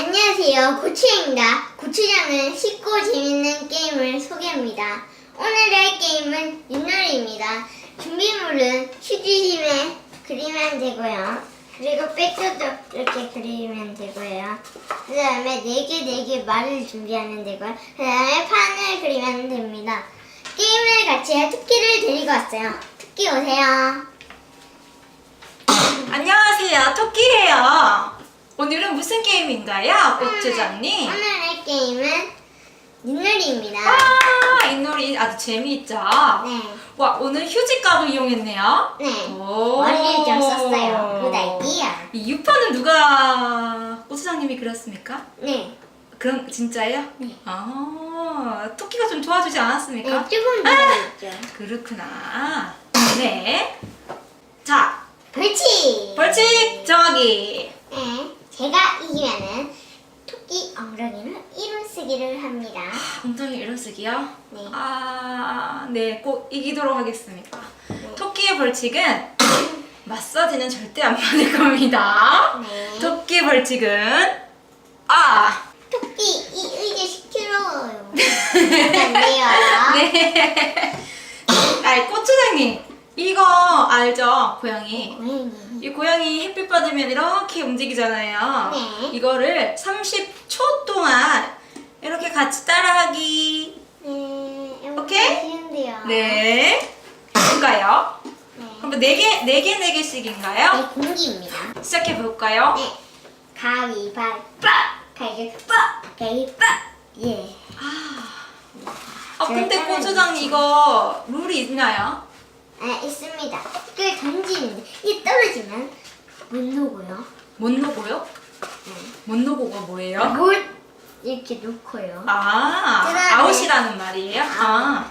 안녕하세요. 고추입니다. 고추장은 쉽고 재밌는 게임을 소개합니다. 오늘의 게임은 윷놀이입니다. 준비물은 휴지심에 그리면 되고요. 그리고 백도도 이렇게 그리면 되고요. 그 다음에 4개, 4개 말을 준비하면 되고요. 그 다음에 판을 그리면 됩니다. 게임을 같이 할 토끼를 데리고 왔어요. 토끼 오세요. 안녕하세요. 토끼예요. 오늘은 무슨 게임인가요, 고추장님? 오늘의 게임은 윷놀이입니다. 아, 이 놀이 아주 재미있죠? 네. 와, 오늘 휴지가루 이용했네요. 네. 오. 머리를 좀 썼어요. 굿 아이디어. 이 유파는 누가 고추장님이 그렸습니까? 네. 그럼 진짜예요? 네. 아, 토끼가 좀 도와주지 네, 않았습니까? 조금 늘어있죠. 그렇구나. 네. 자, 벌칙! 벌칙 정하기. 네. 제가 이기면은 토끼 엉덩이를 이루 쓰기를 합니다. 엉덩이 일어쓰기요? 네. 아, 네, 꼭 이기도록 하겠습니다. 네. 토끼의 벌칙은 마사지는 절대 안 받을 겁니다. 네. 토끼 벌칙은 아, 토끼 이 의자 시끄러워요. 안 돼요. 네. 아이 고추장님 이거 알죠? 고양이. 고양이. 이 고양이 햇빛 받으면 이렇게 움직이잖아요. 네. 이거를 30초 동안 이렇게 같이 따라하기. 네. 오케이? 쉬운데요. 네. 볼까요? 네. 그럼 네 개, 네 개, 네 개씩인가요? 네, 공기입니다. 시작해 볼까요? 네. 가위바위보. 가위바위보. 가위바위보. 예. 아 근데 고추장 이거 룰이 있나요? 아, 있습니다. 이걸 던지는데 이 떨어지면 못 놓고요. 못 녹고요? 네. 못 녹고가 뭐예요? 못 이렇게 놓고요. 아 그다음에- 아웃이라는 말이에요? 아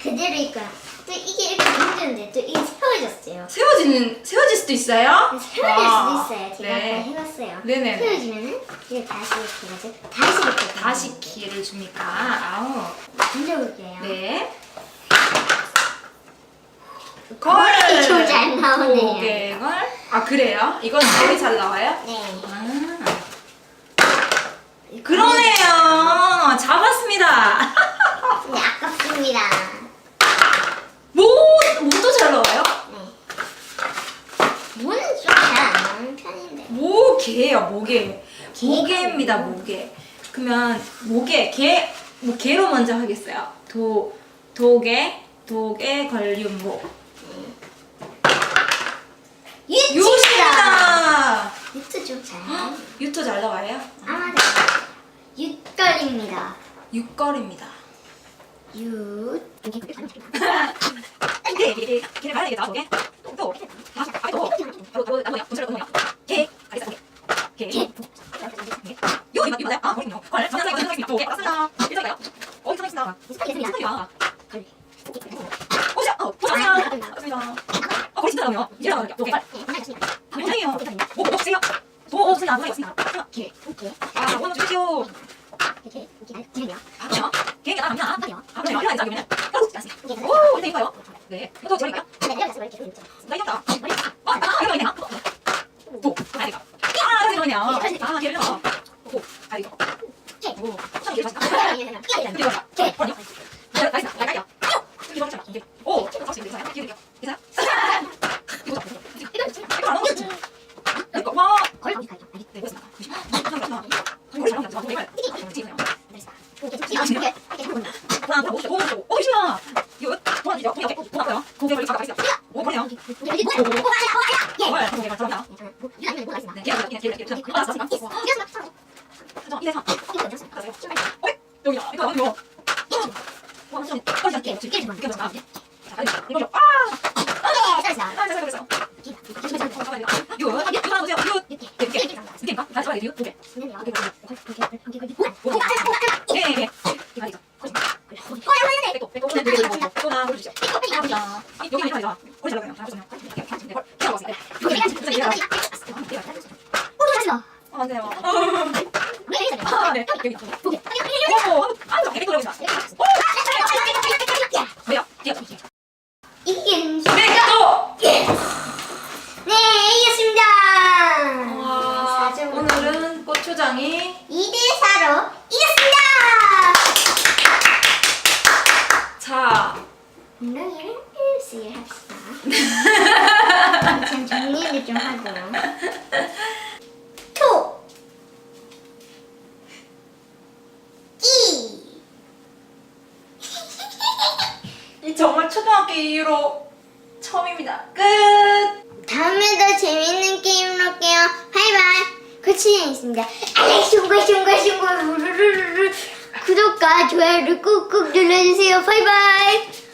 그대로 있고요. 또 이게 이렇게 던졌는데 또 이게 세워졌어요. 세워지는 세워질 수도 있어요? 세워질 아, 수도 있어요. 제가 네. 아까 해봤어요. 네네네. 세워지면은 이제 다시 이렇게 다시 이렇게 다시 기회를 줍니까? 아우 던져볼게요. 네. 거리 좀잘 나오네요. 고객을 아 그래요? 이건 거리 잘 나와요? 네. 아 그러네요. 잡았습니다. 네, 아깝습니다. 뭐 뭐도 잘 나와요? 네. 문은 좀잘 안 나오는 편인데. 모개예요, 모개. 개? 모개입니다, 모개. 그러면 모개, 개, 뭐 개로 먼저 하겠어요. 도, 도개, 도개 모. 유치다. 유시다. 유트 좀 잘. 유토 잘 나와요? 아마도 육걸입니다. 육걸입니다. 유. 말아야 되겠다, 도개. 도, 도, 아, 아, 도, 도, 도, 나무야, 분수를 넣는 개, 가리사 도개. 개. 요, 이거, 이거 뭐야? 아, 머리군요. 걸, 정상이 이거 정상이 도개. 알았습니다. 일정이가요. 어, 이거 정상이 무슨 무슨 소리야? 오자, 어, 보자마자. 알았습니다. 어, 거리 진짜 나오네요. 이제 나오네요. 도개. 당연해요. 뭐, 뭐, 주세요. 도, 무슨 나무가 있습니다. 개. 아, 원 주십시오. 아, 그래요? 개가 나갑니다. 아, 그래요? 이거 안 잡으면 떨어지지 않습니다. 오, 이제 이거요. 네. 이거 저리까요? 나 이겼다. 아, 아, 이거 있네요. 도, 아, 이거. 아, 이거 있네요. 아, 개를 넣어. 도, 아, 이거. 오, 참, 이게 맛있다. 이게 맛있다. 개, 버 두 개. 예, 예, 예. 이거 아니죠. 백도, 백도. 네, 네, 네, 네. 또 하나 보여주시죠. 감사합니다. 아니, 여기 아니라 거기 잘 나가요. 잘 보시면. 네, 걸. 피하고 왔어요. 아, 네. 여기. 오, 아, 저 백도 여기다. 오! 네요. 뒤에. 이긴 백도! 네 이겼습니다. 와, 사점으로. 오늘은 고추장이 엉덩이를 쓰게 합시다. 참 정리를 좀 하고. 토! 끼! 이 정말 초등학교 이후로 처음입니다. 끝. 다음에 더 재밌는 게임으로 올게요. 바이바이. 고치장 있습니다. 알렉 루루루루 구독과 좋아요를 꾹꾹 눌러주세요. 바이바이.